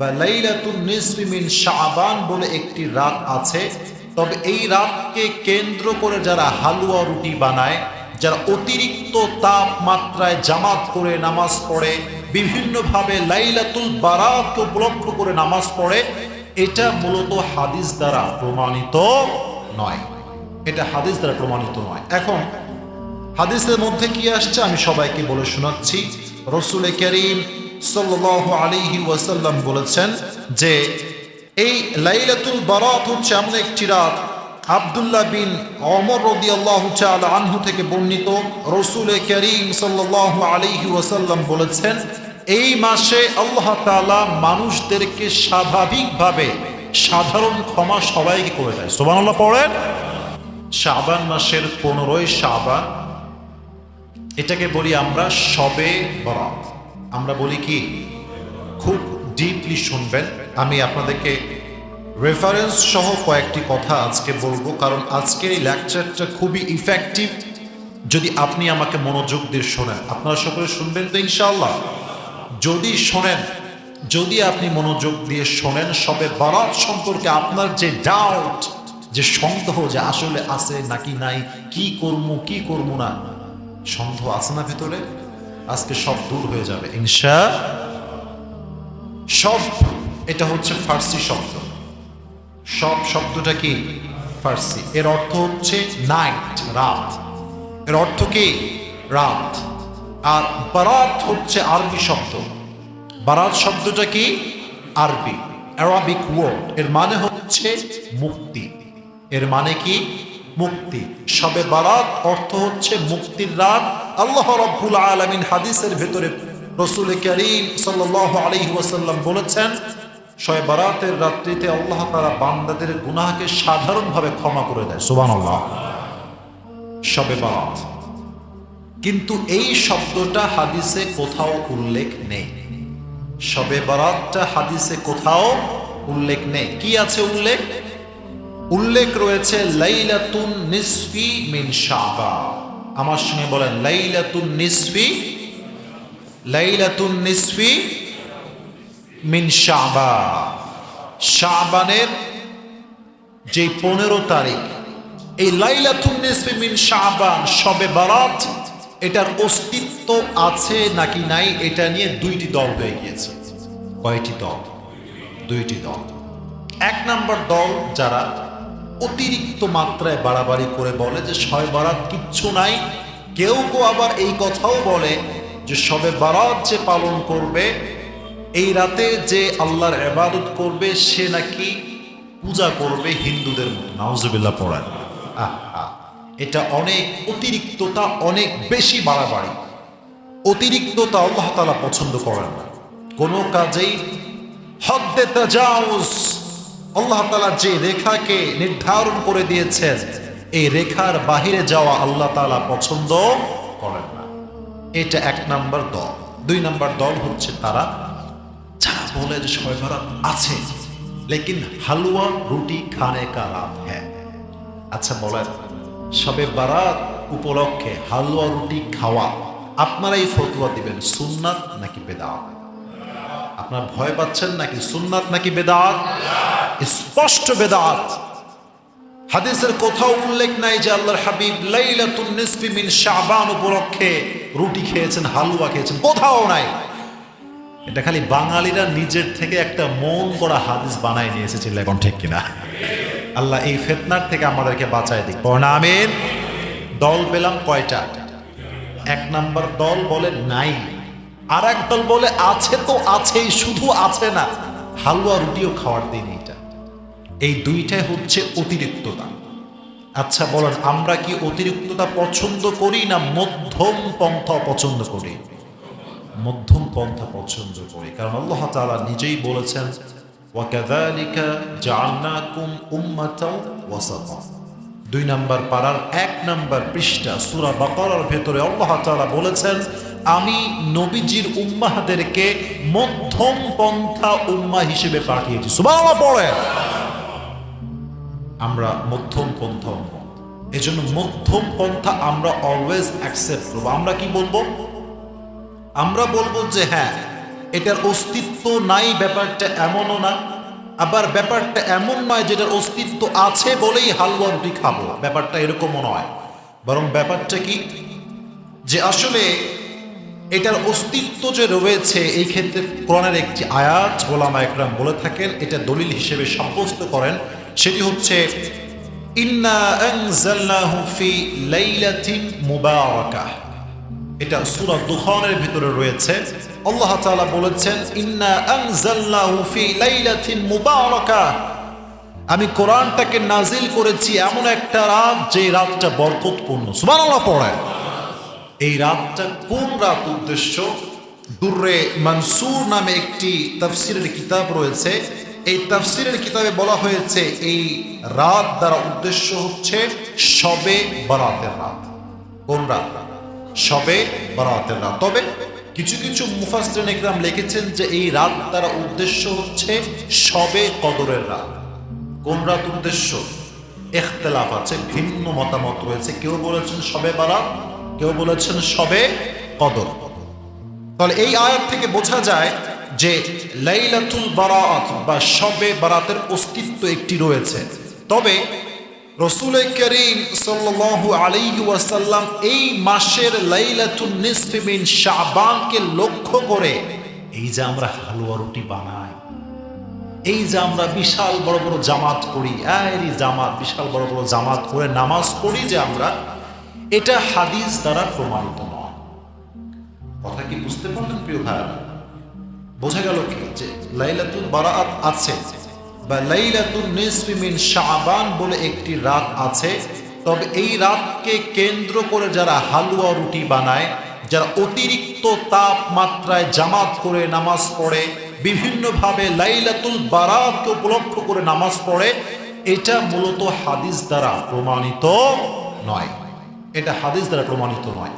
বা লাইলাতুন নিসফি মিন শাবান বলে একটি রাত আছে। তবে এই রাতকে কেন্দ্র করে যারা হালুয়া রুটি বানায়, যারা অতিরিক্ত তাপমাত্রায় জামাত করে নামাজ পড়ে, বিভিন্নভাবে লাইলাতুল বারাতকে উপলক্ষ করে নামাজ পড়ে, এটা মূলত হাদিস দ্বারা প্রমাণিত নয়। এটা হাদিস দ্বারা প্রমাণিত নয়। এখন, হাদিসের মধ্যে কি আসছে আমি সবাইকে বলে শোনাচ্ছি। রসুল করিম সাল্লাহ আলিহি বলেছেন যে, এই লাইলাতুল বারাত হচ্ছে এমন একটি রাত আবদুল্লাহ বিন অমর রদি আল্লাহ আনহু থেকে বর্ণিত। রসুল করিম সাল্লাহ আলিহি ওয়াসাল্লাম বলেছেন, এই মাসে আল্লাহ তাআলা মানুষদেরকে স্বাভাবিকভাবে সাধারণ ক্ষমা সবাইকে করে দেয়। সোবানুল্লাহ পড়েন। শাবান মাসের পনেরোই শাবান, এটাকে বলি আমরা সবে বরাত। আমরা বলি কি, খুব ডিপলি শুনবেন। আমি আপনাদেরকে রেফারেন্স সহ কয়েকটি কথা আজকে বলব, কারণ আজকের এই লেকচারটা খুবই ইফেক্টিভ যদি আপনি আমাকে মনোযোগ দিয়ে শোনেন, আপনারা সকলে শুনবেন তো ইনশাআল্লাহ। যদি শোনেন, যদি আপনি মনোযোগ দিয়ে শোনেন, সবে বারাত সম্পর্কে আপনার যে ডাউট যে সন্দেহ যে আসলে আছে নাকি নাই, কি করব কি করব না, সন্দেহ আছে না ভেতরে? আজকে সব দূর হয়ে যাবে। ইনশা সব, এটা হচ্ছে ফার্সি শব্দ। সব শব্দটা কি? ফার্সি। এর অর্থ হচ্ছে নাইট রাত। এর অর্থ কি? রাত। আর বারাত হচ্ছে আরবি শব্দ। বারাত শব্দটা কি? আরবি। অ্যারাবিক ওয়ার্ড এর মানে হচ্ছে মুক্তি। এর মানে কি? মুক্তি। সবে বারাত অর্থ হচ্ছে মুক্তির রাত আল্লাহ রব্বুল আলমিন হাদিসের ভেতরে রসুল করিম সাল্লাহ আলহি ওয়াসাল্লাম বলেছেন, শয়ে বারাতের রাত্রিতে আল্লাহ তারা বান্দাদের গুনাহকে সাধারণভাবে ক্ষমা করে দেয়। সুবান আল্লাহ সবে বারাত। কিন্তু এই শব্দটা হাদিসে কোথাও উল্লেখ নেই। সবে বারাতটা হাদিসে কোথাও উল্লেখ নেই। কি আছে উল্লেখ? উল্লেখ রয়েছে, লাইলাতুন নিসফি মিন শাবা আমার সঙ্গে বলেন, লাইলাতুন নিসফি লাইলাতুন নিসফি মিন শাবা শাবানের যে পনেরো তারিখ, এই লাইলাতুন নিসফি মিন শাবান, সবে বারাত, এটার অস্তিত্ব আছে নাকি নাই, এটা নিয়ে দুইটি দল হয়ে গিয়েছে। কয়টি দল? দুইটি দল। এক নম্বর দল যারা অতিরিক্ত মাত্রায় বাড়াবাড়ি করে বলে যে শবে বারাত কিচ্ছু নাই। কেউ কেউ আবার এই কথাও বলে যে সবে বারাত যে পালন করবে, এই রাতে যে আল্লাহর এবাদত করবে, সে নাকি পূজা করবে হিন্দুদের মতো। নাউজুবিল্লাহ পড়ায় আহা, এটা অনেক অতিরিক্ততা, অনেক বেশি বাড়াবাড়ি। অতিরিক্ততা আল্লাহ তালা পছন্দ করেন না। কোনো কাজেই হদ্দে তাজাউজ আল্লাহ তালা যে রেখাকে নির্ধারণ করে দিয়েছেন, এই রেখার বাহিরে যাওয়া আল্লাহ তালা পছন্দ করেন না। এটা এক নাম্বার দল। দুই নাম্বার দল হচ্ছে তারা যারা বলে যে ছয় ভারত আছে, লেকিন হালুয়া, রুটি, খানে কা রাত হ্যাঁ। আচ্ছা বলেন, সবে বারাত উপলক্ষে হালুয়া, রুটি খাওয়া আপনারা এই ফতুয়া দিবেন সুন্নাত নাকি বেদাত? আপনার ভয় পাচ্ছেন নাকি সুন্নাত নাকি বেদাত? স্পষ্ট বেদাত। হাদিসের কোথাও উল্লেখ নাই যে আল্লাহর হাবিব লাইলাতুন নিসফি শাবান উপলক্ষে রুটি খেয়েছেন, হালুয়া খেয়েছেন, কোথাও নাই। এটা খালি বাঙালিরা নিজের থেকে একটা মন করা হাদিস বানায় নিয়ে এসেছিল এখন ঠিক কিনা? আল্লাহ এই ফেতনার থেকে আমাদেরকে বাঁচায় দিক। আমিন। দল পেলাম কয়টা? এক নাম্বার দল বলে নাই। আর এক দল বলে আছে তো আছেই, শুধু আছে না। হালুয়া রুটিও খাওয়ার দিন এটা এই দুইটাই হচ্ছে অতিরিক্ততা। আচ্ছা বলেন, আমরা কি অতিরিক্ততা পছন্দ করি না মধ্যম পন্থা পছন্দ করি? মধ্যম পন্থা পছন্দ করি। কারণ আল্লাহ তালা নিজেই বলেছেন ওয়াকাদালিকা জান্নাকুম উম্মাতাও ওয়াসাতা। দুই নাম্বার পাড়ার এক নাম্বার পৃষ্ঠা, সুরা বাকরার ভেতরে আল্লাহ তালা বলেছেন, আমি নবীজির উম্মাহাদেরকে মধ্যম পন্থা উম্মা হিসেবে পাঠিয়েছি। সুবাহ পড়ে আমরা মধ্যম পন্থা উম্মত এজন্য মধ্যম পন্থা আমরা অলওয়েজ অ্যাকসেপ্ট করব। আমরা কি বলব? আমরা বলব যে হ্যাঁ এটার অস্তিত্ব নাই, ব্যাপারটা এমনও না। আবার ব্যাপারটা এমন নয় যেটার অস্তিত্ব আছে বলেই হালুয়া রুটি খাব। ব্যাপারটা এরকমও নয়। বরং ব্যাপারটা কি? যে আসলে এটার অস্তিত্ব যে রয়েছে, এই ক্ষেত্রে কোরআনের একটি আয়াত ওলামা একরাম বলে থাকেন, এটা দলিল হিসেবে সাব্যস্ত করেন। সেটি হচ্ছে এটা সূরা দুখানের ভিতরে রয়েছে। আল্লাহ তাআলা বলেছেন আমি কোরআনটাকে নাজিল করেছি এমন একটা রাত যে রাতটা বরকতপূর্ণ। সুবহানাল্লাহ পড়ে এই রাতটা কোন রাত উদ্দেশ্য? দুর্রে মানসুর নামে একটি তাফসিরের কিতাব রয়েছে। এই তাফসিরের কিতাবে বলা হয়েছে, এই রাত দ্বারা উদ্দেশ্য হচ্ছে সবে বরাতের রাত। কোন রাত? সবে বরাতের রাত। তবে কিছু কিছু মুফাসরিন একরাম লিখেছেন যে এই রাত দ্বারা উদ্দেশ্য হচ্ছে সবে কদরের রাত। কোন রাত উদ্দেশ্য? এখতলাফ আছে, ভিন্ন মতামত রয়েছে। কেউ বলেছেন সবে বারাত, কেউ বলেছেন সবে কদর। তাহলে এই আয়াত থেকে বোঝা যায় যে লাইলাতুল বারাত বা সবে বারাতের অস্তিত্ব একটি রয়েছে। তবে রসুল করিম সাল্লাল্লাহু আলাইহি ওয়াসাল্লাম এই মাসের লাইলাতুল নিসফি মিন শাবানকে লক্ষ্য করে এই যে আমরা হালুয়া রুটি বানাই, এই যে আমরা বিশাল বড় বড় জামাত করি, এই জামাত, বিশাল বড় বড় জামাত করে নামাজ পড়ি যে আমরা, এটা হাদিস দ্বারা প্রমাণিত নয়। কথা কি বুঝতে পারলেন প্রিয় ভাইরা বোঝা গেল কি? যে লাইলাতুল বারাত আছে বা লাইলাতুল নিসফি মিন শাবান বলে একটি রাত আছে। তবে এই রাতকে কেন্দ্র করে যারা হালুয়া রুটি বানায়, যারা অতিরিক্ত তাপমাত্রায় জামাত করে নামাজ পড়ে, বিভিন্নভাবে লাইলাতুল বারাতকে উপলক্ষ করে নামাজ পড়ে, এটা মূলত হাদিস দ্বারা প্রমাণিত নয়। এটা হাদিস দ্বারা প্রমাণিত নয়।